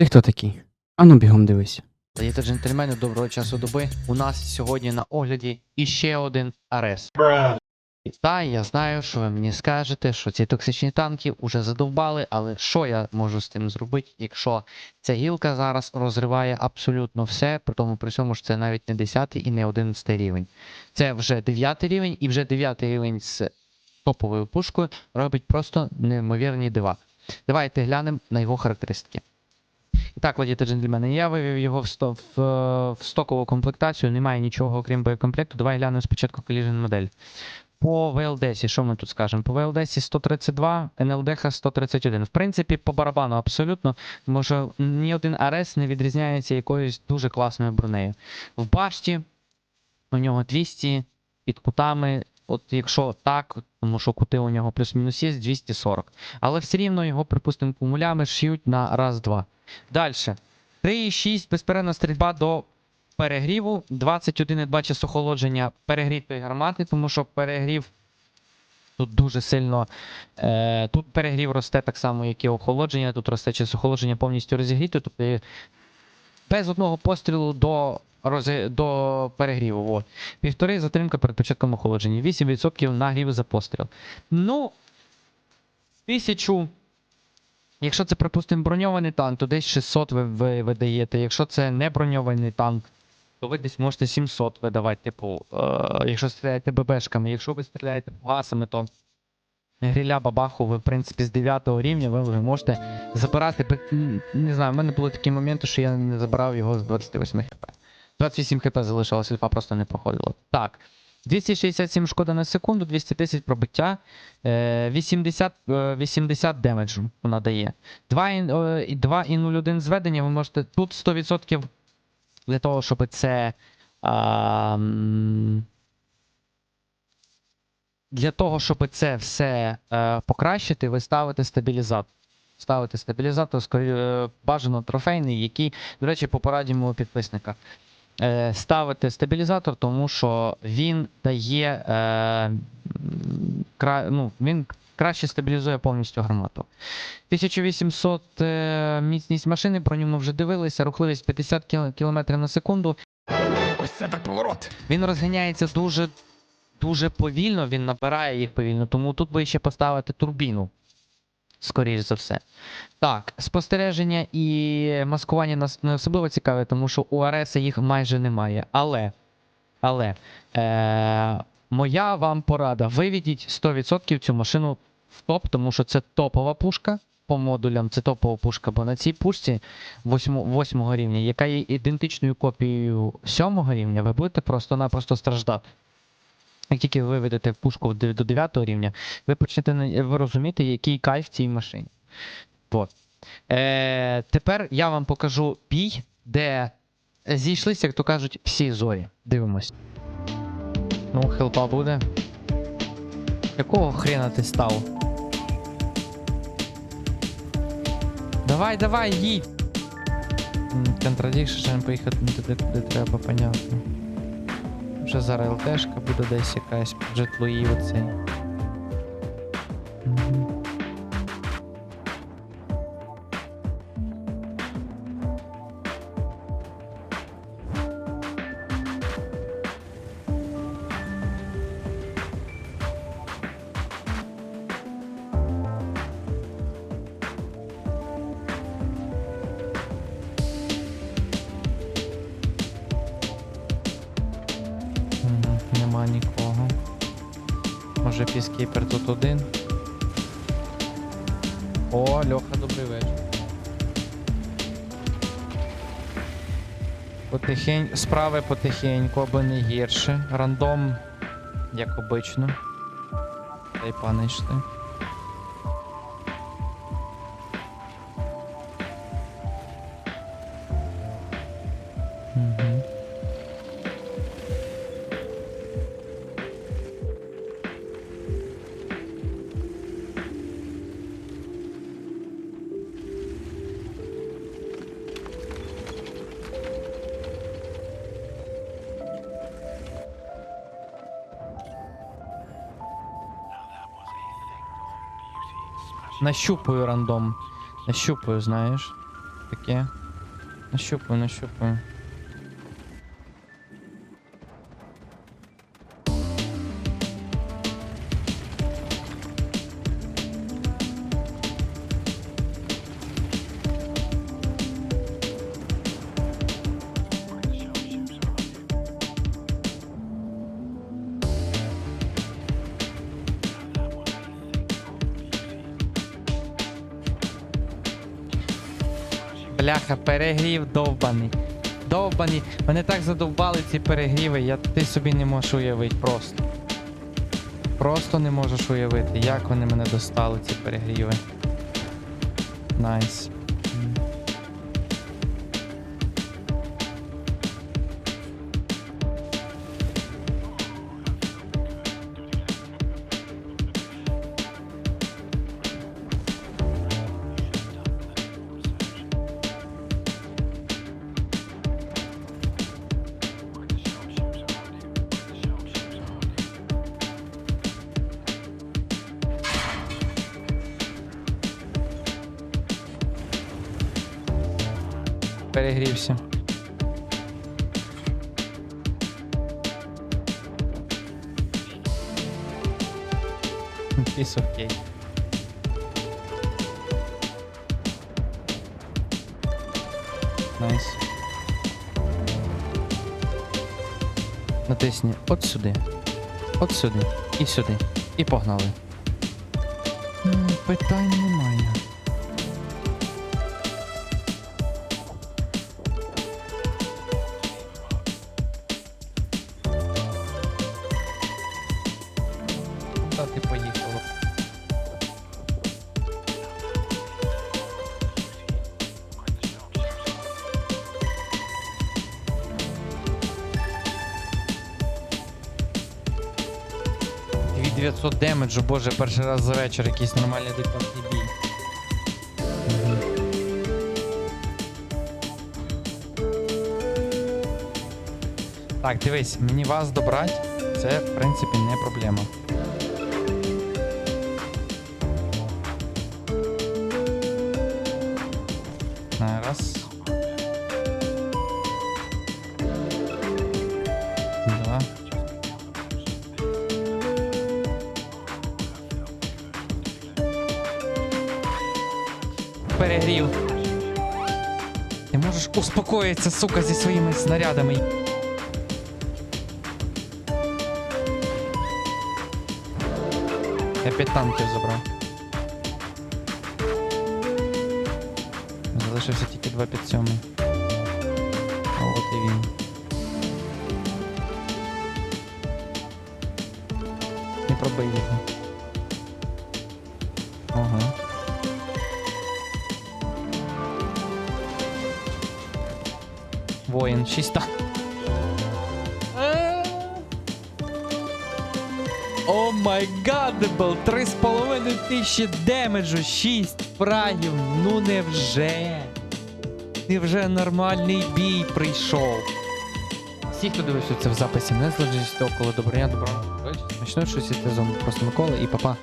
Ти хто такий? Ану бігом дивись. Леді джентльмени, доброго часу доби. У нас сьогодні на огляді іще один Арес. Та я знаю, що ви мені скажете, що ці токсичні танки вже задовбали, але що я можу з тим зробити, якщо ця гілка зараз розриває абсолютно все, при тому при цьому ж це навіть не 10 і не 11 рівень. Це вже 9 рівень, і вже 9 рівень з топовою пушкою робить просто неймовірні дива. Давайте глянемо на його характеристики. Так, леді та джентльмени, я вивів його в, сто, в, в стокову комплектацію, немає нічого окрім боєкомплекту. Давай глянемо спочатку Collision модель. По VLDS, що ми тут скажемо? По VLDS 132, NLDH 131. В принципі, по барабану абсолютно, що ні один АРС не відрізняється якоюсь дуже класною бронею. В башті у нього 200 під кутами. От якщо так, тому що кути у нього плюс-мінус є 240. Але все рівно його, припустимо, кумулями шиють на раз-два. Далі. 3,6 безперервна стрільба до перегріву. 21,2 час охолодження перегрітої гармати, тому що перегрів тут дуже сильно. Е, тут перегрів росте так само, як і охолодження. Тут росте час охолодження повністю розігріто. Тобто без одного пострілу до, рози, до перегріву. От. Півтори затримка перед початком охолодження. 8% нагріву за постріл. Ну, тисячу. Якщо це, припустимо, броньований танк, то десь 600 ви, ви видаєте. Якщо це не броньований танк, то ви десь можете 700 видавати, типу, е, якщо стріляєте ББшками. Якщо ви стріляєте гасами, то гріля бабаху, ви, в принципі, з 9 рівня ви вже можете забирати. Не знаю, в мене були такі моменти, що я не забирав його з 28 хп. 28 хп залишилось, альфа просто не проходила. Так. 267 шкода на секунду, 210 пробиття, е, 80, е, 80 демеджу вона дає. 2 і, е, і 2 і 0,1 зведення ви можете. Тут 100% для того, щоб це. А, для того, щоб це все е, покращити, ви ставите стабілізатор. Ставите стабілізатор, е, бажано трофейний, який, до речі, по пораді мого підписника. Е, ставити стабілізатор, тому що він дає. Е, кра, ну, він краще стабілізує повністю гармату. 1800 е, міцність машини, про ньому вже дивилися, рухливість 50 км на секунду. Ось це так поворот. Він розганяється дуже, дуже повільно, він набирає їх повільно, тому тут би ще поставити турбіну. Скоріше за все. Так, спостереження і маскування нас не особливо цікаве, тому що у АРС їх майже немає. Але, але е, моя вам порада: виведіть 100% цю машину в топ, тому що це топова пушка. По модулям це топова пушка, бо на цій пушці 8, рівня, яка є ідентичною копією 7 рівня, ви будете просто-напросто страждати. Як тільки ви виведете пушку до до 9 рівня, ви почнете розуміти, який кайф в цій машині. Вот. Е, тепер я вам покажу бій, де зійшлися, як то кажуть, всі зорі. Дивимось. Ну, хелпа буде. Якого хрена ти став? Давай, давай, їдь! Контрадікшн поїхати не туди, куди треба, понятно. Вже зараз ЛТшка буде десь якась джетлуї оцей. Нема нікого. Може піскіпер тут один. О, Льоха, добрий вечір. Потихень... Справи потихеньку, аби не гірше. Рандом, як обично. Та й пане йшли. Нащупую рандом. Нащупаю, знаєш. таке? Нащупаю, нащупаю. Бляха, перегрів довбаний. Довбані. Мене так задовбали ці перегріви, я ти собі не можеш уявити просто. Просто не можеш уявити, як вони мене достали, ці перегріви. Найс. М. Перегрівся. Of cake. Найс. Натисні от сюди. От сюди. І сюди. І погнали. М, Куда ти поїхала? Дві 900 демеджу, боже, перший раз за вечір якийсь нормальний адекватний бій. Так, дивись, мені вас добрати, це в принципі не проблема. Раз. Два. Перегрів. Ти можеш успокоїтися, сука, зі своїми снарядами. Я п'ять танків забрав. Залишився тільки два під сьомий. А от і він. Не пробий його. Ага. Воїн, 6 танків. О май гадебл! 3,5 тисячі демеджу, 6 фрагів. Ну невже? Невже нормальний бій прийшов? Всі, хто дивився це в записі, не злежить коли добрання добро. Смачно щось із сезону. Просто Микола і папа.